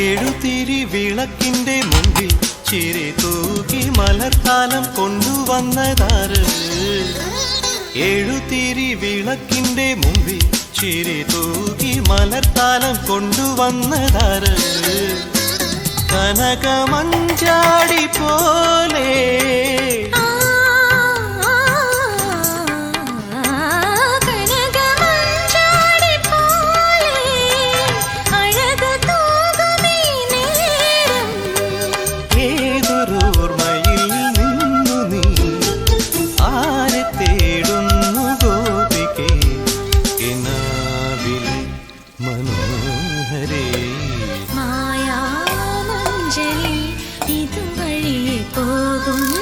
എഴുതിരി വിളക്കിന്റെ മുമ്പിൽ ചിരി തൂക്കി മലർത്താലം കൊണ്ടുവന്നതാറ് എഴുതിരി വിളക്കിന്റെ മുമ്പിൽ ചിരി തൂക്കി മലർത്താലം കൊണ്ടുവന്നതാറ് കനകമഞ്ചാ മനോഹരേ. മായാമഞ്ജലി ഇതുവഴി പോകും